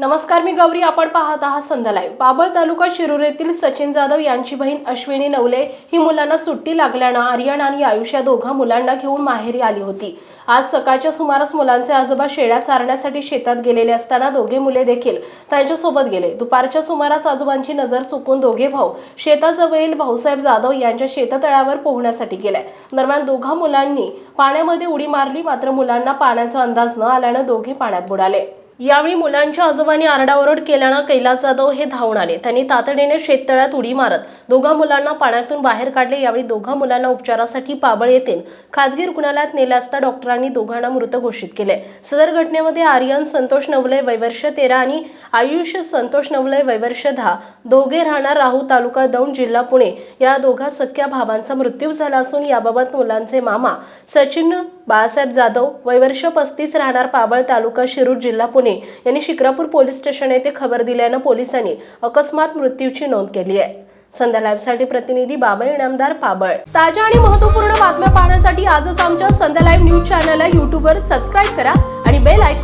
नमस्कार मी गौरी. आपण पाहत आहात संध्या लाईव्ह बाबळ तालुका शिरूर येथील सचिन जाधव यांची बहीण अश्विनी नवले ही मुलांना सुट्टी लागल्यानं आर्यन आणि आयुष्या दोघा मुलांना घेऊन माहेरी आली होती. आज सकाळच्या सुमारास मुलांचे आजोबा शेळ्या चारण्यासाठी शेतात गेलेले असताना दोघे मुले देखील त्यांच्यासोबत गेले. दुपारच्या सुमारास आजोबांची नजर चुकून दोघे भाऊ शेताजवळील भाऊसाहेब जाधव यांच्या शेततळ्यावर पोहण्यासाठी गेल्या दरम्यान दोघा मुलांनी पाण्यामध्ये उडी मारली मात्र मुलांना पाण्याचा अंदाज न आल्यानं दोघे पाण्यात बुडाले. यावेळी मुलांच्या आजोबांनी आरडाओरड केल्यानं कैलास जाधव हे धावून आले. त्यांनी तातडीने शेततळ्यात उडी मारत दोघा मुलांना पाण्यातून बाहेर काढले. यावेळी दोघा मुलांना उपचारासाठी पाबळ येथील खासगी रुग्णालयात नेले असता डॉक्टरांनी दोघांना मृत घोषित केले. सदर घटनेमध्ये आर्यन संतोष नवले वैवर्ष तेरा आणि आयुष संतोष नवले वैवर्ष दहा दोघे राहणार राहू तालुका दौंड जिल्हा पुणे. या दोघा सख्या भावांचा मृत्यू झाला असून याबाबत मुलांचे मामा सचिन बाळासाहेब जाधव वैवर्ष पस्तीस राहणार पाबळ तालुका शिरूर जिल्हा पुणे यांनी शिक्रापूर पोलीस स्टेशन येथे खबर दिल्यानं पोलिसांनी अकस्मात मृत्यूची नोंद केली आहे. संध्या लाईव्हसाठी प्रतिनिधी बाबा इनामदार पाबळ. ताज्या आणि महत्त्वपूर्ण बातम्या पाहण्यासाठी आजच आमच्या संध्या लाईव्ह न्यूज चॅनलला यूट्यूबवर सबस्क्राईब करा आणि बेल आयकॉन